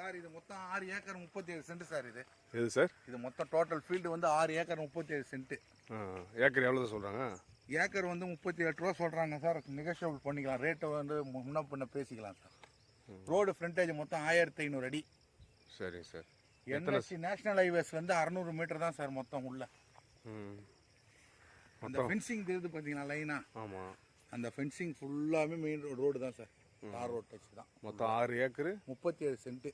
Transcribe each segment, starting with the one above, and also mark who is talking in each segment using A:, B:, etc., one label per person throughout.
A: Sir இது மொத்தம் ஆறு ஏக்கர் முப்பத்தி ஏழு சென்ட் சார் இது.
B: எது சார்?
A: இது மொத்தம் டோட்டல் ஃபீல்டு வந்து ஆறு ஏக்கர் முப்பத்தி ஏழு சென்ட்
B: ஏக்கர் எவ்வளோ சொல்கிறாங்க
A: ஏக்கர் வந்து முப்பத்தி எட்டு ரூபா சொல்கிறாங்க சார். நெகோஷியபிள் பண்ணிக்கலாம். ரேட்டை வந்து முன்ன பின்ன பேசிக்கலாம் சார். ரோடு ஃப்ரண்டேஜ் மொத்தம் ஆயிரத்தி ஐநூறு அடி.
B: சரிங்க சார்.
A: என்எஸ்சி நேஷனல் ஹைவேஸ்லேருந்து அறநூறு மீட்டர் தான் சார் மொத்தம் உள்ள. அந்த ஃபென்சிங் தெரியுது பார்த்தீங்களா லைனா
B: ஆமாம்
A: அந்த ஃபென்சிங் ஃபுல்லாமே மெயின் ரோடு தான் சார். தார் ரோட் டச் தான்.
B: மொத்தம் ஆறு ஏக்கரு?
A: முப்பத்தி ஏழு சென்ட்டு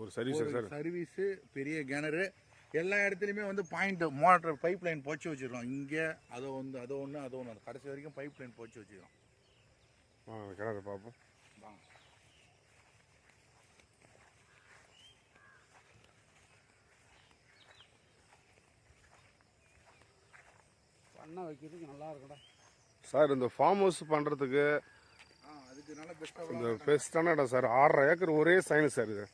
B: ஒரு சர்வீஸ் சார்
A: சர்வீஸு பெரிய கிணறு எல்லா இடத்துலையுமே வந்து பாயிண்ட் மோட்டர் பைப் லைன் போச்சு வச்சிருக்கோம். இங்கே அதை வந்து அதை ஒன்று அதை ஒன்று கடைசி வரைக்கும் பைப் லைன் போச்சு வச்சிருக்கோம்.
B: கிணறு பார்ப்போம்
A: வாங்க.
C: பண்ண வைக்கிறதுக்கு நல்லா இருக்கும்டா
B: சார் இந்த ஃபார்ம் ஹவுஸ் பண்ணுறதுக்கு இந்த பெஸ்ட்டான இடம் சார் ஆறரை ஏக்கர் ஒரே சைனஸ் சார் இது.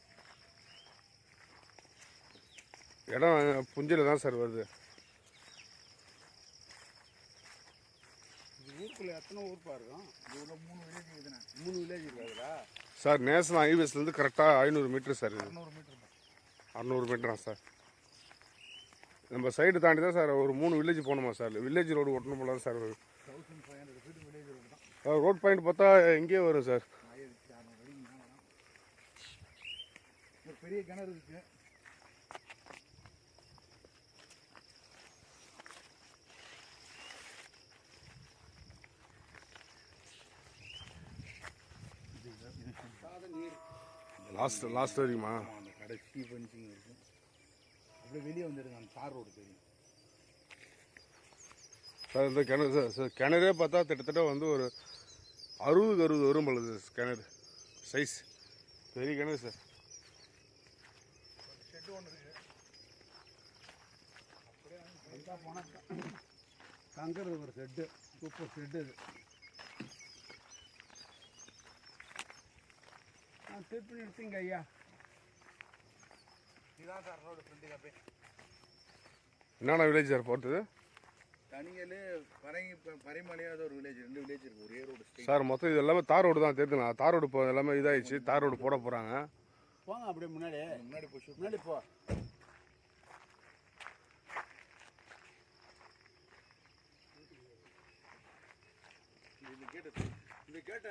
B: இடம் புஞ்சில தான் சார் வருது.
C: இது ஊருக்குள்ள எத்தனை ஊர்ப்பா இருக்கும்?
A: இவ்வளோ மூணு வில்லேஜ் இருக்குதுண்ணே.
C: மூணு வில்லேஜ் இருக்காதுடா
B: சார் நேஷனல் ஹைவேஸ்லேருந்து கரெக்டாக ஐநூறு மீட்ரு சார் இது.
A: இரநூறு மீட்டர்
B: அறநூறு மீட்டரா சார் நம்ம சைடு தாண்டி தான் சார் ஒரு மூணு வில்லேஜ் போகணுமா சார் வில்லேஜ் ரோடு ஓட்டணும் போல தான் sir
A: thousand five road
B: point பார்த்தா இங்கேயே வரும் சார்
A: ஆயிரத்தி பெரிய கிணறு இருக்கு
B: லாஸ்ட் லாஸ்ட் வரைக்குமா
A: அந்த கடைசி பஞ்சிங் இருக்கு. அப்படியே வெளியே வந்துடுங்க அந்த தார் ரோடு தெரியும்.
B: சார் இந்த கிணறு சார் சார் கிணறே பார்த்தா கிட்டத்தட்ட வந்து ஒரு அறுபது அறுபது வரும் பொழுது கிணறு. சைஸ் பெரிய கிணறு சார்.
A: ஷெட்டு
C: கங்கிறது ஒரு செட்டு சூப்பர் செட்டு இது. ஆ திருப்பி நிறுத்திங்க ஐயா.
A: இதுதான் சார் ரோடு ஃப்ரெண்டுக்கு அப்படியே.
B: என்னென்ன வில்லேஜ் சார் போகிறது
A: தனியல் பரங்கி பரிமலையாத ஒரு வில்லேஜ் ரெண்டு வில்லேஜ் இருக்கு ஒரே ரோடு
B: சார் மொத்தம் இது எல்லாமே தார் ரோடு தான் தெரியுதுண்ணா. தார் ரோடு இப்போ எல்லாமே இதாகிடுச்சு தார் ரோடு போட போகிறாங்க
C: போங்க அப்படியே முன்னாடி.
A: முன்னாடி போய் shoot
C: முன்னாடி போ.
A: இது கேட்டு
C: இந்த கேட்ட